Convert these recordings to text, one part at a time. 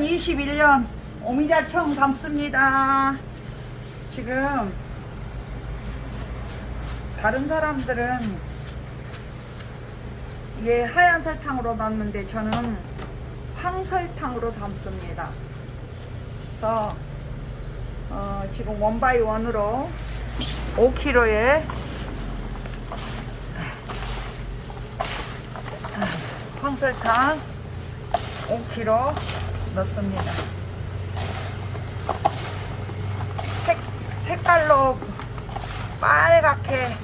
오전 오미자청 담습니다. 지금 다른 사람들은 얘 하얀 설탕으로 담는데 저는 황설탕으로 담습니다. 그래서 어, 지금 원바이 원으로 5kg에 황설탕 5kg 넣습니다. 색, 색깔로 빨갛게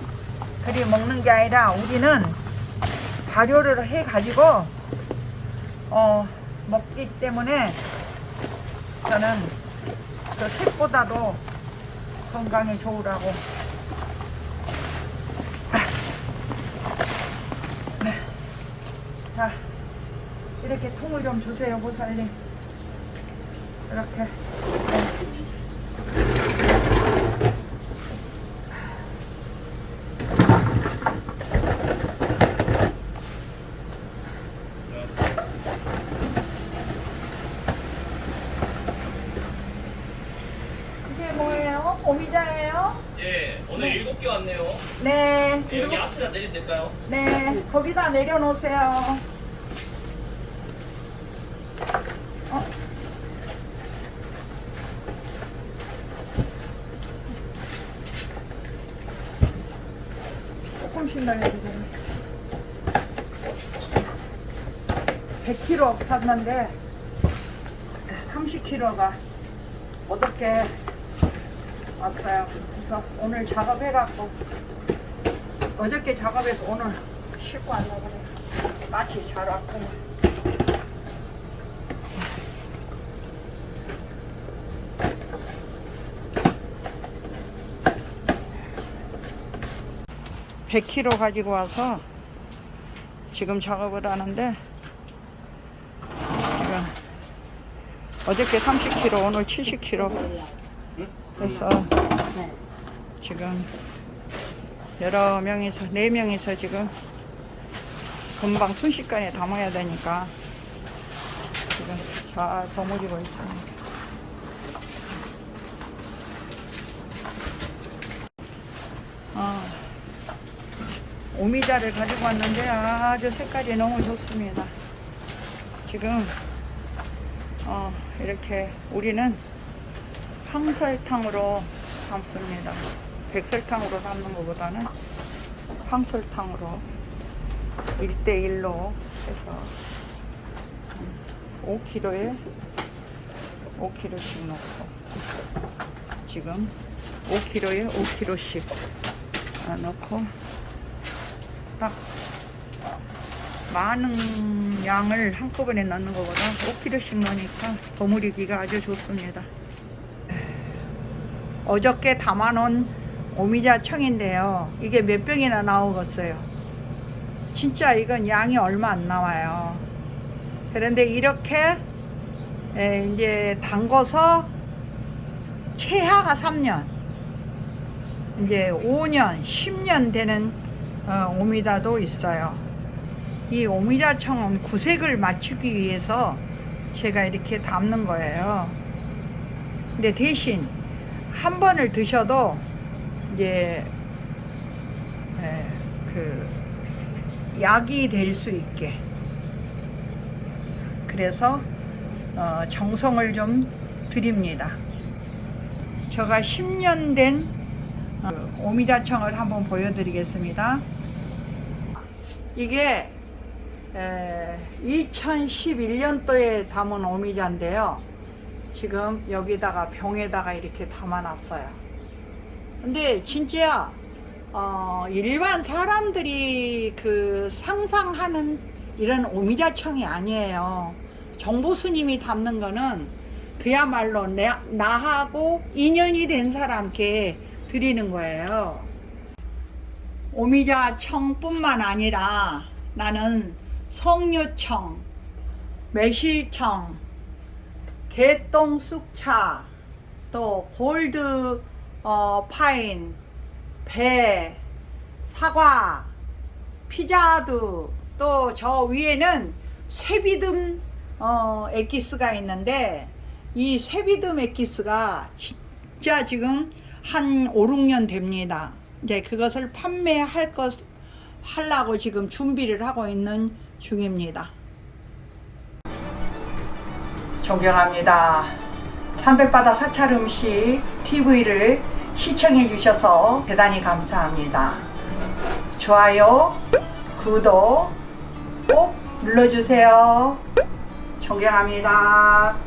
그리 먹는 게 아니라 우리는 발효를 해 가지고 어, 먹기 때문에 저는 그 색보다도 건강에 좋으라고 네. 자 이렇게 통을 좀 주세요 보살님 이렇게 네. 이게 뭐예요? 오미자예요? 예, 오늘 일곱 개 왔네요. 네 예, 여기 그리고 앞에다 내리면 될까요? 네, 거기다 내려놓으세요. 어. 조금씩 날려주세요. 100kg 샀는데 30kg가 어저께 왔어요. 그래서 오늘 작업해갖고 어저께 작업해서 오늘 싣고 왔나 보네. 마치 잘 왔구만. (100kg) 가지고 와서 지금 작업을 하는데 지금 어저께 (30kg) 오늘 (70kg) 그래서 지금 여러 명이서 네 명이서 지금 금방 순식간에 담아야 되니까 지금 잘 버무리고 있습니다. 아, 오미자를 가지고 왔는데 아주 색깔이 너무 좋습니다. 지금 어, 이렇게 우리는 황설탕으로 담습니다. 백설탕으로 담는 것보다는 황설탕으로 1대1로 해서 5kg에 5kg씩 넣고 지금 5kg에 5kg씩 넣고 딱 많은 양을 한꺼번에 넣는 것보다 5kg씩 넣으니까 버무리기가 아주 좋습니다. 어저께 담아놓은 오미자 청인데요. 이게 몇 병이나 나오겠어요. 진짜 이건 양이 얼마 안 나와요. 그런데 이렇게 에, 이제 담궈서 최하가 3년, 이제 5년, 10년 되는 어, 오미자도 있어요. 이 오미자청은 구색을 맞추기 위해서 제가 이렇게 담는 거예요. 근데 대신 한 번을 드셔도 이제 에, 그 약이 될 수 있게 그래서 어, 정성을 좀 드립니다. 제가 10년 된 어, 오미자청을 한번 보여드리겠습니다. 이게 2011년도에 담은 오미자인데요. 지금 여기다가 병에다가 이렇게 담아놨어요. 근데 진짜 어, 일반 사람들이 그 상상하는 이런 오미자청이 아니에요. 정보 스님이 담는 거는 그야말로 나, 나하고 인연이 된 사람께 드리는 거예요. 오미자청뿐만 아니라 나는 석류청, 매실청, 개똥 쑥차, 또 골드 어, 파인, 배, 사과, 피자두, 또 저 위에는 쇠비듬 어, 엑기스가 있는데 이 세비드 맥기스가 진짜 지금 한 5, 6년 됩니다. 이제 그것을 판매할 것 하려고 지금 준비를 하고 있는 중입니다. 존경합니다. 산백바다 사찰 음식 TV를 시청해 주셔서 대단히 감사합니다. 좋아요, 구독 꼭 눌러주세요. 존경합니다.